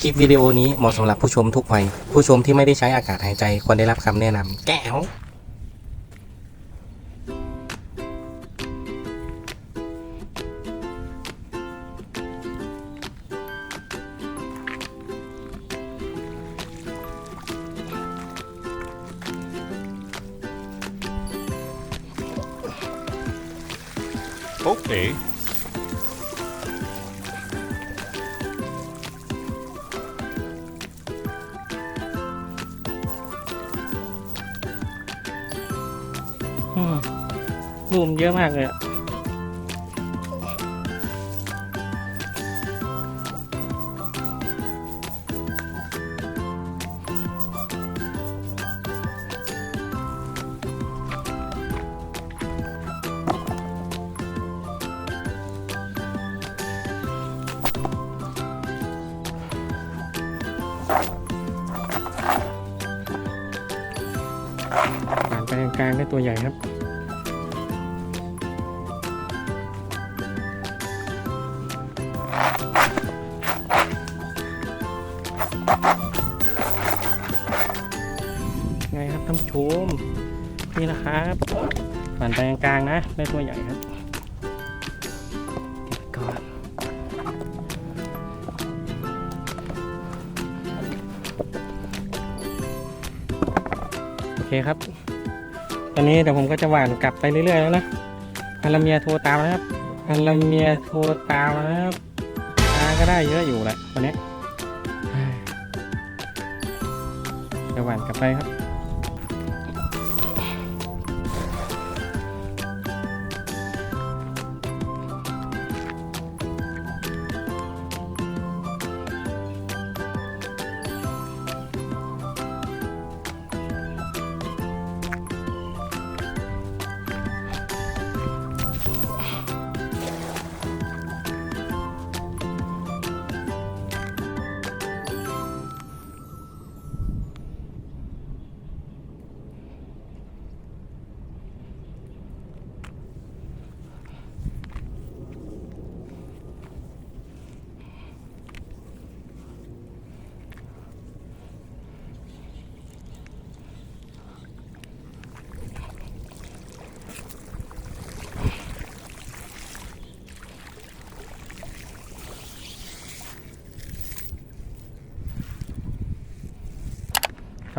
คลิปวิดีโอนี้เหมาะสำหรับผู้ชมทุกวัย ผู้ชมที่ไม่ได้ใช้อากาศหายใจควรได้รับคำแนะนำแก้ว Okay. อื รูมเยอะมากเลยอะผ่านไปกลางๆได้ตัวใหญ่ครับ ครับท่านผู้ชมนี่นะครับผ่านไปกลางๆนะได้ตัวใหญ่ครับเก็บก่อนโอเคครับ ตอนนี้เดี๋ยวผมก็จะหว่านกลับไปเรื่อยๆแล้วนะอัลลาเมียโทรตามนะครับอัลลาเมียโทรตามนะครับตาก็ได้เยอะอยู่แหละตอนนี้จะหว่านกลับไปครับ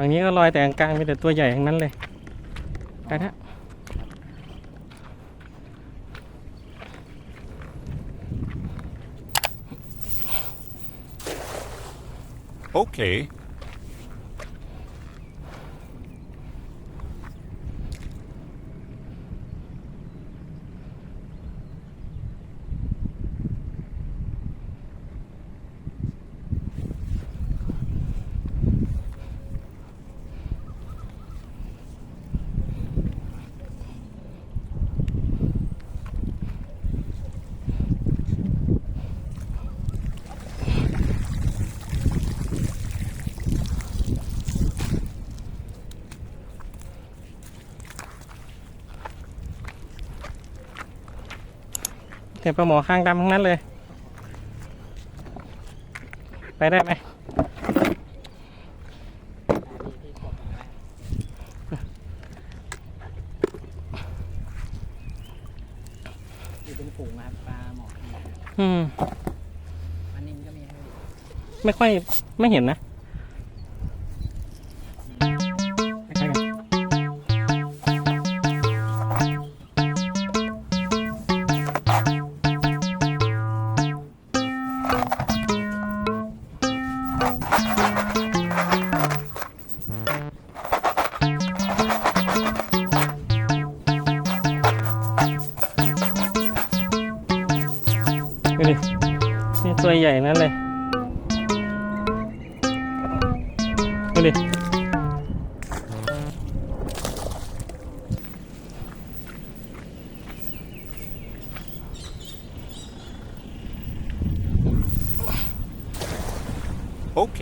ฝั่งนี้ก็ลอยแต่กลางมีแต่ตัวใหญ่ทั้งนั้นเลยไปนะโอเค แต่ปลาหมอข้างดำทั้งนั้นเลย ไปได้ไหมอยู่เป็นฝูงนะครับปลาหมออืมปลานินก็มีให้ดูไม่ค่อยไม่เห็นนะ ตัวใหญ่นั่นเลยดูดิโอเค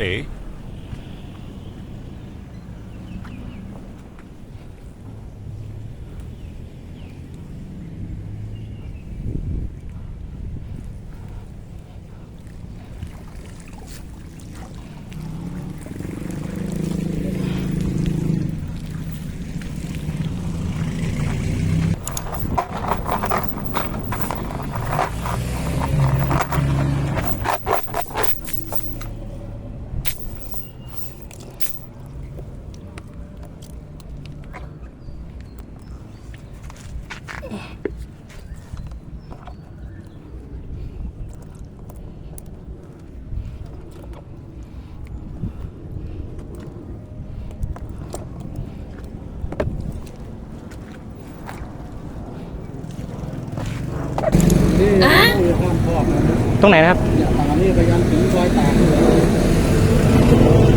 ตรงไหนนะครับอย่าตามนี่ไปยันถึงรอยตากนี่เลย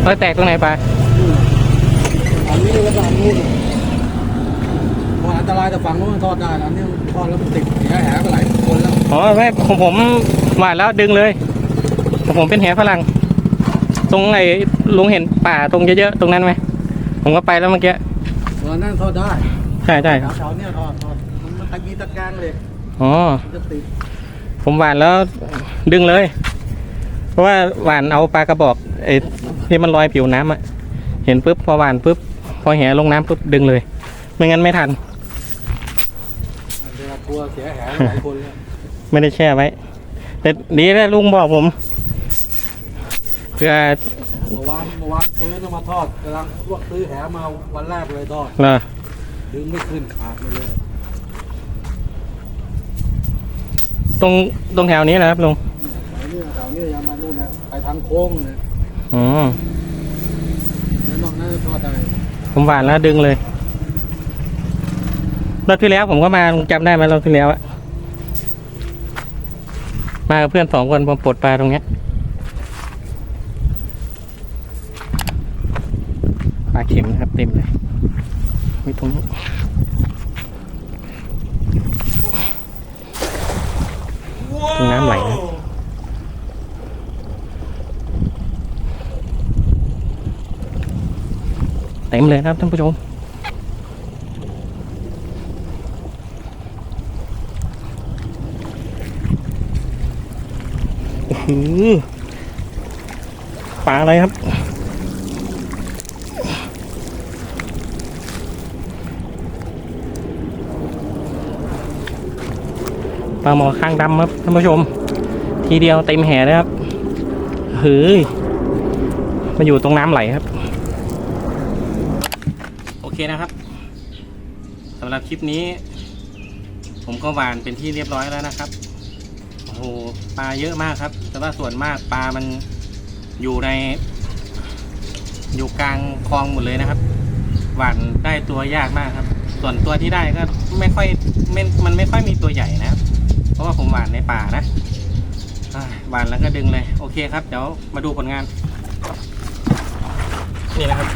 รอยแตกตรงไหนปลาอันนี้แล้วก็อันนู้นเพราะอันตรายแต่ฝั่งนู้นมันทอดได้นะอันนี้ทอดแล้วมันติดแหแหไปหลายคนแล้วอ๋อไม่ของผมหวานแล้วดึงเลยของผมเป็นแหฝรั่งตรงไอ้ลุงเห็นป่าตรงเยอะๆตรงนั้นไหมผมก็ไปแล้วเมื่อกี้ตอนนั้นทอดได้ใช่ใช่ครับแถวๆเนี้ยทอดทอดมันมันตะกี้ตะแกรงเลย อ๋อมันจะติดผมหวานแล้วดึงเลย เพราะว่าหวานเอาปลากระบอกไอ้ที่มันลอยผิวน้ำอะเห็นปุ๊บพอหวานปุ๊บพอแหลงน้ำปุ๊บดึงเลย ไม่งั้นไม่ทันมันจะกลัวเสียแหหลายคนเลยไม่ได้แช่ไว้ แต่ดีแล้วลุงบอกผมเพื่อเมื่อวานเมื่อวานซื้อจะมาทอดกำลังลวกซื้อแหมาวันแรกเลยทอดเหรอดึงไม่ขึ้นขาดไปเลย ตรงตรงแถวนี้นะครับลุงแถวนี้แถวนี้ยามานู่นนะไปทางโค้งเนี่ยอ๋อแล้วนอกนั้นทอดได้ผมหวานแล้วดึงเลยรอบที่แล้วผมก็มาลุงจำได้ไหมรอบที่แล้วอะมากับเพื่อนสองคนผมปลดปลาตรงเนี้ยปลาเข็มนะครับเต็มเลยมีตรงนี้ตรง น้ำไหลนะเต็มเลยครับท่านผู้ชมปลาอะไรครับ ปลาหมอข้างดำครับท่านผู้ชม ทีเดียวเต็มแห่เลยครับเฮ้ยมาอยู่ตรงน้ำไหลครับ โอเคนะครับสำหรับคลิปนี้ ผมก็หวานเป็นที่เรียบร้อยแล้วนะครับโอ้โหปลาเยอะมากครับ แต่ว่าส่วนมากปลามันอยู่ใน อยู่กลางคลองหมดเลยนะครับ หวานได้ตัวยากมากครับ ส่วนตัวที่ได้ก็ไม่ค่อยม,มันไม่ค่อยมีตัวใหญ่นะครับ ราะว่าผมหวานในป่านะหวานแล้วก็ดึงเลย โอเคครับเดี๋ยวมาดูผลงาน นี่นะครับ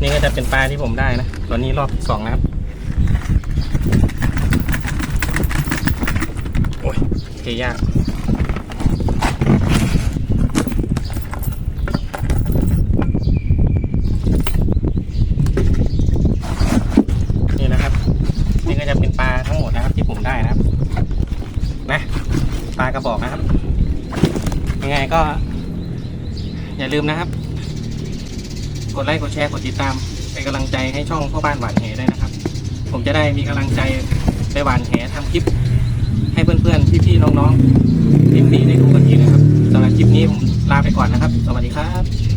นี่ก็จะเป็นปลาที่ผมได้นะตัวนี้รอบสองนะครับโอ้ยเทยาก นี่นะครับ นี่ก็จะเป็นปลาทั้งหมดนะครับ ที่ผมได้นะครับ นะ ป ลากระบอกนะครับ ยังไงก็ อย่าลืมนะครับ กดไลค์กดแชร์กดติดตามเป็นกำลังใจให้ช่องพ่อบ้านหวานแหได้นะครับ ผมจะได้มีกำลังใจไปหวานแหทำคลิป ให้เพื่อนๆพี่ๆน้องๆทีมดีได้ดูกันทีนะครับสำหรับคลิปนี้ผมลาไปก่อนนะครับ สวัสดีครับ